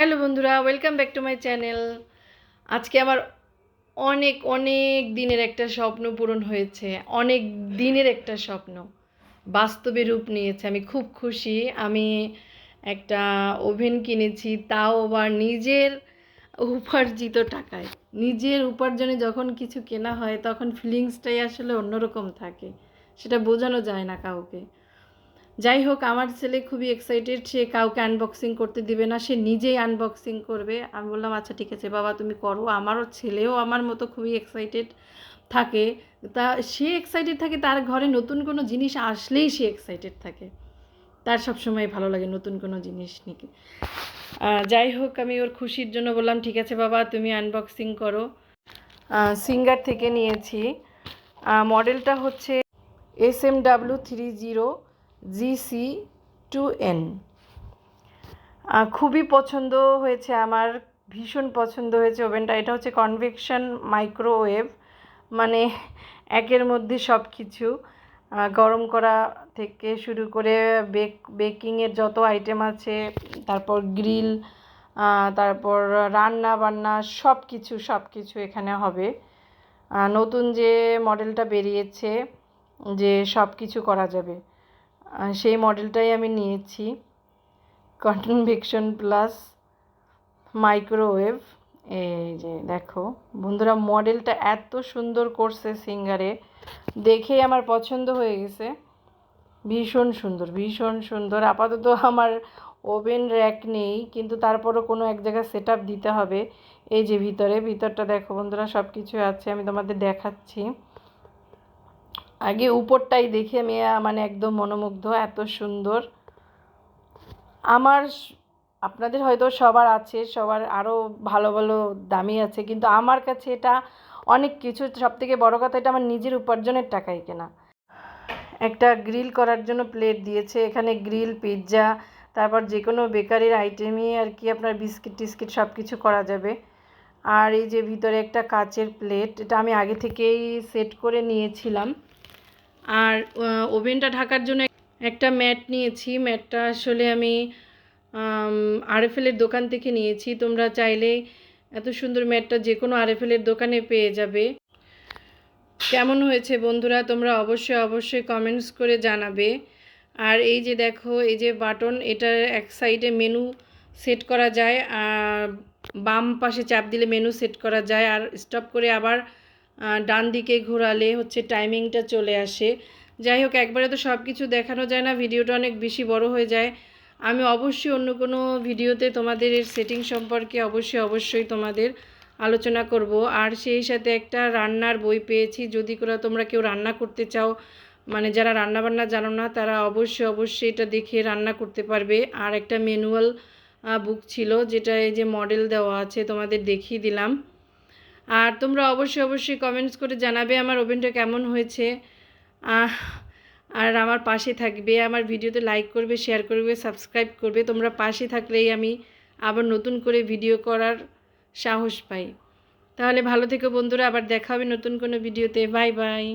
Hello বন্ধুরা welcome back to my channel আজকে আমার অনেক অনেক দিনের একটা স্বপ্ন পূরণ হয়েছে। অনেক দিনের একটা স্বপ্ন। বাস্তবে রূপ নিয়েছে। আমি খুব খুশি। আমি একটা ওভেন কিনেছি, তাও আবার নিজের উপার্জিত টাকায়। নিজের উপার্জনে যখন কিছু কেনা হয়, তখন ফিলিংসটাই আসলে অন্যরকম থাকে। সেটা বোঝানো যায় না কাউকে। যাই হোক আমার ছেলে খুবই এক্সাইটেড সে কাউকে আনবক্সিং করতে দিবে না, সে নিজেই আনবক্সিং করবে। আমি বললাম আচ্ছা ঠিক আছে, বাবা, তুমি করো। আমারও ছেলেও আমার মতো খুবই এক্সাইটেড থাকে। তা সে এক্সাইটেড থাকে, তার ঘরে নতুন কোনো জিনিস আসলেই সে এক্সাইটেড থাকে। তার সবসময় ভালো লাগে নতুন কোনো জিনিস নিয়ে যাই হোক আমি ওর খুশির জন্য বললাম, ঠিক আছে, বাবা, তুমি আনবক্সিং করো। সিঙ্গার থেকে নিয়েছি। মডেলটা হচ্ছে S M W three zero GC two N. খুবই পছন্দ হয়েছে, আমার ভীষণ পছন্দ হয়েছে ওভেনটা। এটা হচ্ছে কনভেকশন মাইক্রোওয়েভ মানে একের মধ্যে সব কিছু গরম করা থেকে শুরু করে বেক, বেকিংয়ের যত আইটেম আছে, তারপর গ্রিল তারপর রান্না বান্না সব কিছু সব কিছু এখানে হবে। নতুন যে মডেলটা বেরিয়েছে, যে সব কিছু করা যাবে। সেই মডেলটাই আমি নিয়েছি। কটন ভিকশন প্লাস মাইক্রোওয়েভ এই যে, দেখো, বন্ধুরা, মডেলটা এত সুন্দর করছে সিঙ্গারে। দেখেই আমার পছন্দ হয়ে গেছে। ভীষণ সুন্দর ভীষণ সুন্দর। আপাতত আমার ওভেন র্যাক নেই, কিন্তু তারপরও কোনো এক জায়গায় সেট দিতে হবে। এই যে, ভিতরে, ভিতরটা দেখো বন্ধুরা সব কিছু আছে, আমি তোমাদের দেখাচ্ছি। আগে উপরটাই দেখে আমি মানে একদম মনোমুগ্ধ, এত সুন্দর। আমার আপনাদের হয়তো সবার আছে, সবার আরও ভালো ভালো দামি আছে, কিন্তু আমার কাছে এটা অনেক কিছু সব থেকে বড়ো কথা এটা আমার নিজের উপার্জনের টাকাই কেনা। একটা গ্রিল করার জন্য প্লেট দিয়েছে, এখানে গ্রিল, পিৎজা, তারপর যে কোনো বেকারির আইটেমই আর কি আপনার বিস্কিট টিস্কিট সব কিছু করা যাবে। আর এই যে ভিতরে একটা কাচের প্লেট, এটা আমি আগে থেকেই সেট করে নিয়েছিলাম। আর ওভেনটা ঢাকার জন্য একটা ম্যাট নিয়েছি। ম্যাটটা আসলে আমি আরএফএলের দোকান থেকে নিয়েছি। তোমরা চাইলে এত সুন্দর ম্যাটটা যে কোনো আরএফএলের দোকানে পেয়ে যাবে। কেমন হয়েছে বন্ধুরা? তোমরা অবশ্যই অবশ্যই কমেন্টস করে জানাবে। আর এই যে দেখো, এই যে বাটন, এটার এক সাইডে মেনু সেট করা যায়। আর বাম পাশে চাপ দিলে মেনু সেট করা যায়। আর স্টপ করে আবার ডান দিকে ঘোরালে হচ্ছে টাইমিংটা চলে আসে। যাই হোক, একবারে তো সব কিছু দেখানো যায় না, ভিডিওটা অনেক বেশি বড় হয়ে যায়। আমি অবশ্যই অন্য কোনো ভিডিওতে তোমাদের এর সেটিং সম্পর্কে অবশ্যই অবশ্যই তোমাদের আলোচনা করব। আর সেই সাথে একটা রান্নার বই পেয়েছি, যদি করে তোমরা কেউ রান্না করতে চাও মানে যারা রান্না বান্না জানো না, তারা অবশ্যই অবশ্যই এটা দেখে রান্না করতে পারবে। আর একটা ম্যানুয়াল বুক ছিল, যেটা এই যে মডেল দেওয়া আছে, তোমাদের দেখিয়ে দিলাম। আর তোমরা অবশ্যই অবশ্যই কমেন্টস করে জানাবে আমার ওভেনটা কেমন হয়েছে। আর আমার পাশে থাকবে, আমার ভিডিওতে লাইক করবে শেয়ার করবে সাবস্ক্রাইব করবে। তোমরা পাশে থাকলেই আমি আবার নতুন করে ভিডিও করার সাহস পাই। তাহলে ভালো থেকো বন্ধুরা, আবার দেখা হবে নতুন কোনো ভিডিওতে বাই বাই